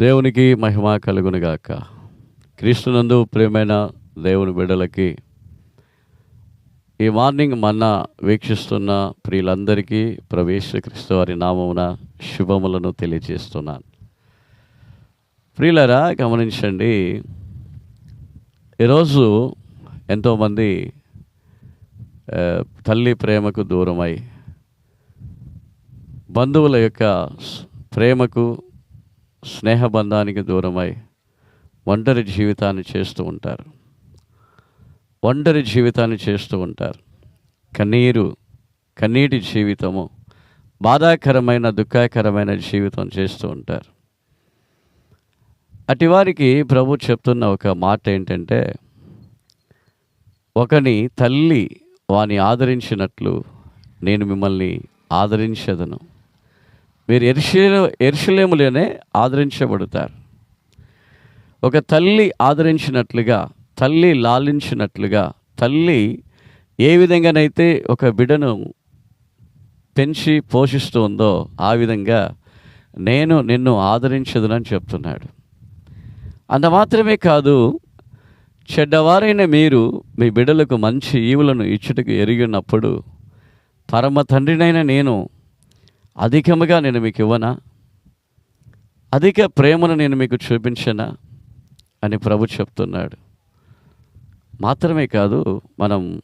దేవునికి మహిమ కలుగునుగాక. క్రీస్తునందు ప్రియమైన దేవుని బిడ్డలకి ఈ మార్నింగ్ మన్న వీక్షిస్తున్న ప్రియులందరికీ ప్రవేశ క్రీస్తు వారి నామమున శుభములను తెలియజేస్తున్నాను. ప్రియులరా గమనించండి ఈరోజు ఎంతోమంది తల్లి ప్రేమకు దూరమై బంధువుల యొక్క ప్రేమకు స్నేహబంధానికి దూరమై ఒంటరి జీవితాన్ని చేస్తూ ఉంటారు. ఒంటరి జీవితాన్ని చేస్తూ ఉంటారు. కన్నీరు కన్నీటి జీవితము బాధాకరమైన దుఃఖకరమైన జీవితం చేస్తూ ఉంటారు. అటివారికి ప్రభు చెప్తున్న ఒక మాట ఏంటంటే ఒకని తల్లి వాని ఆదరించినట్లు నేను మిమ్మల్ని ఆదరించదను. మీరు ఎర్షే ఎర్షలేములోనే ఆదరించబడతారు. ఒక తల్లి ఆదరించినట్లుగా తల్లి లాలించినట్లుగా తల్లి ఏ విధంగానైతే ఒక బిడను పెంచి పోషిస్తూ ఉందో ఆ విధంగా నేను నిన్ను ఆదరించదునని చెప్తున్నాడు. అంత మాత్రమే కాదు చెడ్డవారైన మీరు మీ బిడ్డలకు మంచి ఈవులను ఇచ్చుటకు ఎరిగినప్పుడు పరమ తండ్రినైన నేను అధికముగా నేను మీకు ఇవ్వనా? అధిక ప్రేమను నేను మీకు చూపించనా? అని ప్రభు చెప్తున్నాడు. మాత్రమే కాదు మనం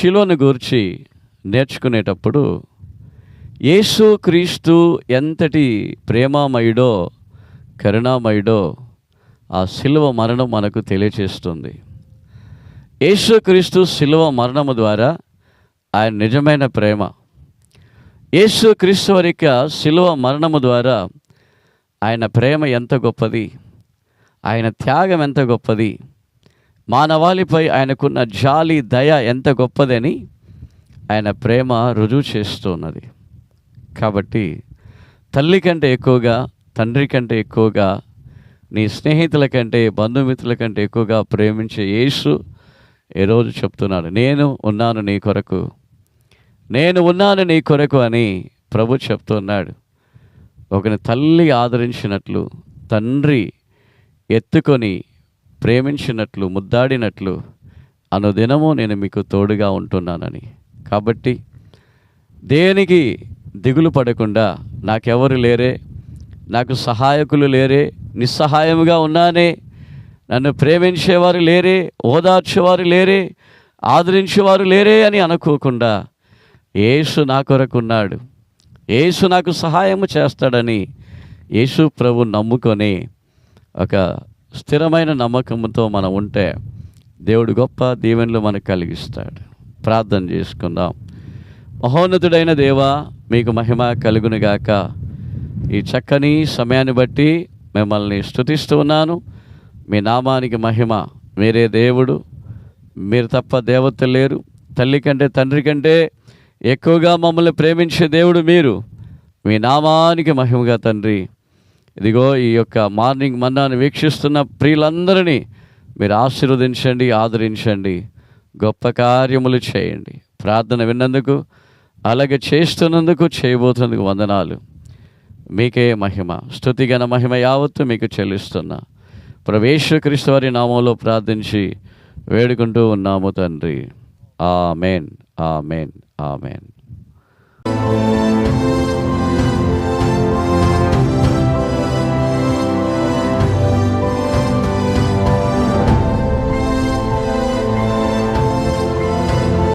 శిలోను గూర్చి నేర్చుకునేటప్పుడు యేసు క్రీస్తు ఎంతటి ప్రేమామయుడో కరుణామయుడో ఆ శిలువ మరణం మనకు తెలియచేస్తుంది. యేసుక్రీస్తు శిలువ మరణము ద్వారా ఆయన నిజమైన ప్రేమ యేసుక్రీస్తు వారి యొక్క శిలువ మరణము ద్వారా ఆయన ప్రేమ ఎంత గొప్పది? ఆయన త్యాగం ఎంత గొప్పది? మానవాళిపై ఆయనకున్న జాలి దయ ఎంత గొప్పదని ఆయన ప్రేమ రుజువు చేస్తున్నది. కాబట్టి తల్లి కంటే ఎక్కువగా తండ్రి కంటే ఎక్కువగా నీ స్నేహితుల కంటే బంధుమిత్రుల కంటే ఎక్కువగా ప్రేమించే యేసు ఈరోజు చెప్తున్నాడు. నేను ఉన్నాను నీ కొరకు. నేను ఉన్నాను నీ కొరకు అని ప్రభు చెప్తున్నాడు. ఒకని తల్లి ఆదరించినట్లు తండ్రి ఎత్తుకొని ప్రేమించినట్లు ముద్దాడినట్లు అనుదినము నేను మీకు తోడుగా ఉంటున్నానని. కాబట్టి దేనికి దిగులు పడకుండా నాకెవరు లేరే నాకు సహాయకులు లేరే నిస్సహాయముగా ఉన్నానే నన్ను ప్రేమించేవారు లేరే ఓదార్చేవారు లేరే ఆదరించేవారు లేరే అని అనుకోకుండా యేసు నా కొరకున్నాడు. యేసు నాకు సహాయము చేస్తాడని యేసు ప్రభు నమ్ముకొని ఒక స్థిరమైన నమ్మకంతో మనం ఉంటే దేవుడు గొప్ప దీవెనలు మనకు కలిగిస్తాడు. ప్రార్థన చేసుకుందాం. మహోన్నతుడైన దేవా మీకు మహిమ కలుగునుగాక ఈ చక్కని సమయాన్ని బట్టి మిమ్మల్ని స్తుతిస్తూ ఉన్నాను. మీ నామానికి మహిమ. మీరే దేవుడు. మీరు తప్ప దేవత లేరు. తల్లి కంటే తండ్రి కంటే ఎక్కువగా మమ్మల్ని ప్రేమించే దేవుడు మీరు. మీ నామానికి మహిమగా తండ్రి. ఇదిగో ఈ యొక్క మార్నింగ్ మన్నాను వీక్షిస్తున్న ప్రియులందరినీ మీరు ఆశీర్వదించండి ఆదరించండి గొప్ప కార్యములు చేయండి. ప్రార్థన విన్నందుకు అలాగే చేస్తున్నందుకు చేయబోతున్నందుకు వందనాలు. మీకే మహిమ. స్థుతిగన మహిమ యావత్తు మీకు చెల్లిస్తున్నా. ప్రవేశ క్రీస్తు వారి నామంలో ప్రార్థించి వేడుకుంటూ ఉన్నాము తండ్రి. Amen. Amen. Amen.